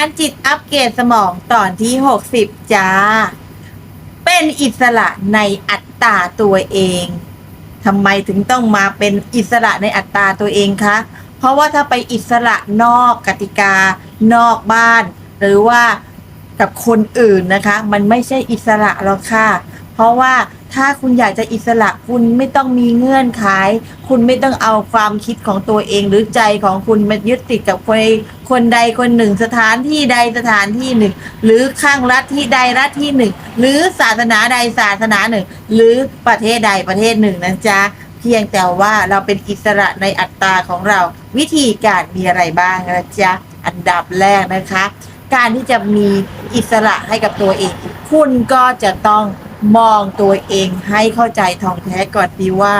ารจิตอัปเกรดสมองตอนที่ 60 จ้า เป็นอิสระในอัตตาตัวเองทำไมถึงต้องมาเป็นอิสระในอัตตาตัวเองคะ เพราะว่าถ้าไปอิสระนอกกติกา นอกบ้าน หรือว่ากับคนอื่นนะคะ มันไม่ใช่อิสระหรอกค่ะ เพราะว่าถ้าคุณอยากจะอิสระคุณไม่ต้องมีเงื่อนไขคุณไม่ต้องเอาความคิดของตัวเองหรือใจของคุณมายึดติดกับคนคนใดคนหนึ่ง สถานที่ใดสถานที่หนึ่ง หรือข้างรัฐที่ใดรัฐที่หนึ่ง หรือศาสนาใดศาสนาหนึ่ง หรือประเทศใดประเทศหนึ่งนะจ๊ะเพียงแต่ว่าเราเป็นอิสระในอัตตาของเรา วิธีการมีอะไรบ้างนะจ๊ะอันดับแรกนะคะ การที่จะมีอิสระให้กับตัวเอง คุณก็จะต้อง มองตัวเองให้เข้าใจทองแท้ก่อนดีว่า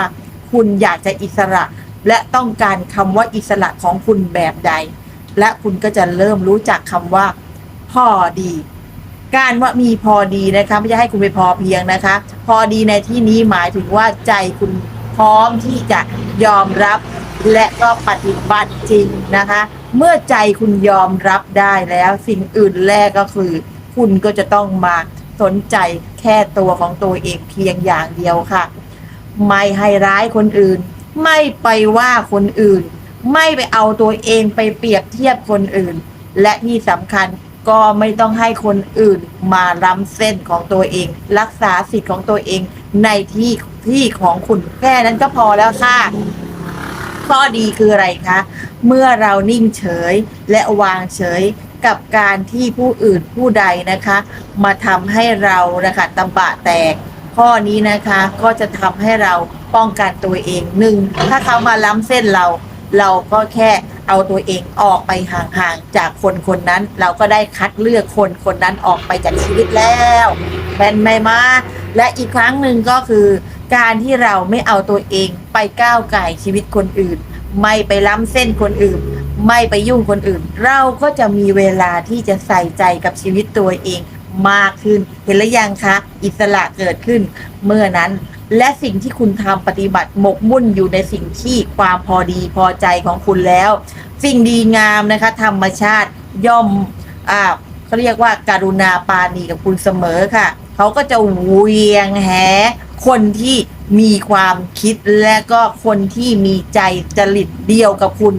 คุณอยากจะอิสระ และต้องการคำว่าอิสระของคุณแบบใด และคุณก็จะเริ่มรู้จักคำว่า พอดี การว่ามีพอดีนะคะไม่ใช่ให้คุณไปพอเพียงนะคะ พอดีในที่นี้หมายถึงว่าใจคุณพร้อมที่จะยอมรับและก็ปฏิบัติจริงนะคะ เมื่อใจคุณยอมรับได้แล้วสิ่งอื่นแรกก็คือ คุณก็จะต้องมา สนใจแค่ตัวของตัวเองเพียงอย่างเดียวค่ะ ไม่ให้ร้ายคนอื่น ไม่ไปว่าคนอื่น ไม่ไปเอาตัวเองไปเปรียบเทียบคนอื่น และที่สำคัญก็ไม่ต้องให้คนอื่นมาล้ำเส้นของตัวเอง รักษาสิทธิ์ของตัวเองในที่ที่ของคุณแค่นั้นก็พอแล้วค่ะข้อดีคืออะไรคะ เมื่อเรานิ่งเฉยและวางเฉย กับการที่ผู้อื่นผู้ใดนะคะ มาทำให้เรานะคะตำบะแตก ข้อนี้นะคะก็จะทำให้เราป้องกันตัวเองหนึ่งถ้าเขามาล้ำเส้นเรา เราก็แค่เอาตัวเองออกไปห่างๆจากคนคนนั้น เราก็ได้คัดเลือกคนคนนั้นออกไปจากชีวิตแล้วเป็นไหมมาและอีกครั้งหนึ่งก็คือ การที่เราไม่เอาตัวเองไปก้าวไก่ชีวิตคนอื่น ไม่ไปล้ำเส้นคนอื่น ไม่ไปยุ่งคนอื่น เราก็จะมีเวลาที่จะใส่ใจกับชีวิตตัวเองมากขึ้น เห็นหรือยังคะ อิสระเกิดขึ้น เมื่อนั้น และสิ่งที่คุณทำปฏิบัติหมกมุ่นอยู่ในสิ่งที่ความพอดีพอใจของคุณแล้ว สิ่งดีงามนะคะ ธรรมชาติย่อมอ่าเขาเรียกว่าการุณาปาณีกับคุณเสมอค่ะ เขาก็จะเวียงแห คนที่มีความคิดและก็คนที่มีใจจริตเดียวกับคุณ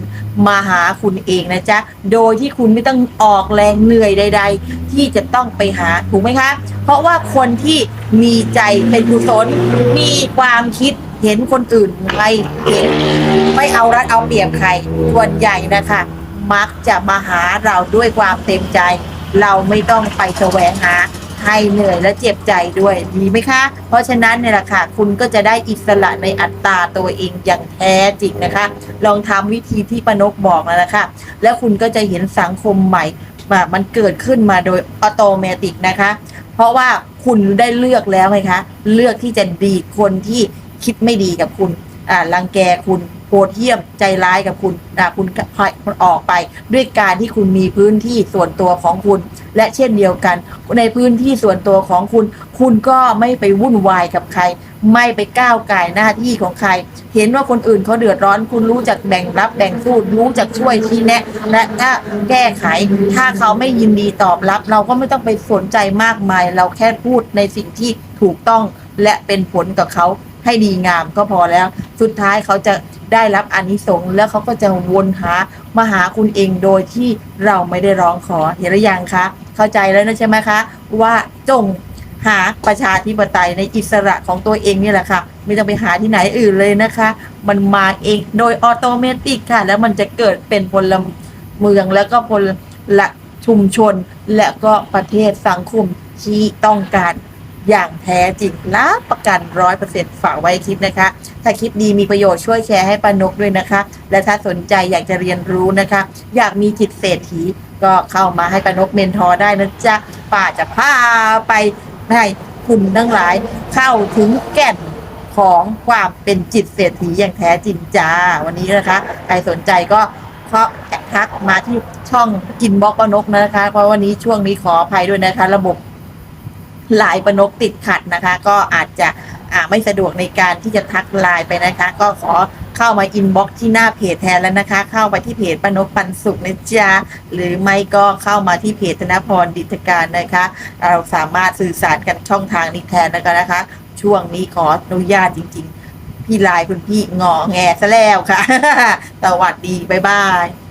มาหาคุณเองนะจ๊ะ โดยที่คุณไม่ต้องออกแรงเหนื่อยใด ๆ ที่จะต้องไปหาถูกไหมคะ เพราะว่าคนที่มีใจเป็นกุศลมีความคิดเห็นคนอื่นไม่เห็นไม่เอารัดเอาเปรียบใครส่วนใหญ่นะคะ มักจะมาหาเราด้วยความเต็มใจ เราไม่ต้องไปแสวงหา ให้เหนื่อยและเจ็บใจด้วยดีไหมคะ เพราะฉะนั้นเนี่ยแหละค่ะ คุณก็จะได้อิสระในอัตตาตัวเองอย่างแท้จริงนะคะ ลองทำวิธีที่ปนกบอกแล้วนะคะ แล้วคุณก็จะเห็นสังคมใหม่มามันเกิดขึ้นมาโดยออโตเมตินะคะ เพราะว่าคุณได้เลือกแล้วไงคะ เลือกที่จะดีคนที่คิดไม่ดีกับคุณ อ่ารังแกคุณโหดเหี้ยมใจร้ายกับคุณอ่าคุณก็พายออกไป ด้วยการที่คุณมีพื้นที่ส่วนตัวของคุณ และเช่นเดียวกัน ในพื้นที่ส่วนตัวของคุณ คุณก็ไม่ไปวุ่นวายกับใคร ไม่ไปก้าวไก่หน้าที่ของใคร เห็นว่าคนอื่นเขาเดือดร้อน คุณรู้จักแบ่งรับแบ่งสู้รู้จักช่วยชี้แนะ และถ้าแก้ไข ถ้าเขาไม่ยินดีตอบรับ เราก็ไม่ต้องไปสนใจมากมาย เราแค่พูดในสิ่งที่ถูกต้องและเป็นผลกับเขา ให้ดีงามก็พอแล้ว สุดท้ายเขาจะได้รับอนิสงส์แล้วเขาก็จะวนหามาหาคุณเองโดยที่เราไม่ได้ร้องขอเห็นหรือยังคะ เข้าใจแล้วนะใช่ไหมคะ ว่าจงหาประชาธิปไตยในอิสระของตัวเองนี่แหละค่ะ ไม่ต้องไปหาที่ไหนอื่นเลยนะคะ มันมาเองโดยออโตเมติกค่ะ แล้วมันจะเกิดเป็นพลเมืองแล้วก็พลละชุมชนและก็ประเทศสังคมที่ต้องการ อย่างแท้จริงรับประกันร้อยเปอร์เซ็นต์ฝากไว้คลิปนะคะ ถ้าคลิปดีมีประโยชน์ช่วยแชร์ให้ปานกด้วยนะคะ และถ้าสนใจอยากจะเรียนรู้นะคะ อยากมีจิตเศรษฐีก็เข้ามาให้ปานกเมนทอร์ได้นะจ๊ะป่าจะพาไปให้คุณทั้งหลาย เข้าถึงแก่นของความเป็นจิตเศรษฐีอย่างแท้จริงจ้า วันนี้นะคะใครสนใจก็เพราะทักมาที่ช่องกินบล็อกปานกนะคะ เพราะวันนี้ช่วงนี้ขออภัยด้วยนะคะ ระบบ ลน์ประนกติดขัดนะคะ ก็อาจจะไม่สะดวกในการที่จะทักไลน์ไปนะคะ ก็ขอเข้ามาอินบ็อกที่หน้าเพจแทนแล้วนะคะ เข้าไปที่เพจปนกปันสุขนะจ๊ะหรือไม่ก็เข้ามาที่เพจธนพรดิตการนะคะ เราสามารถสื่อสารกันช่องทางนี้แทนแล้วกันนะคะ ช่วงนี้ขออนุญาตจริง ๆ พี่ลายคุณพี่งอแงซะแล้วค่ะ สวัสดี บ๊ายบาย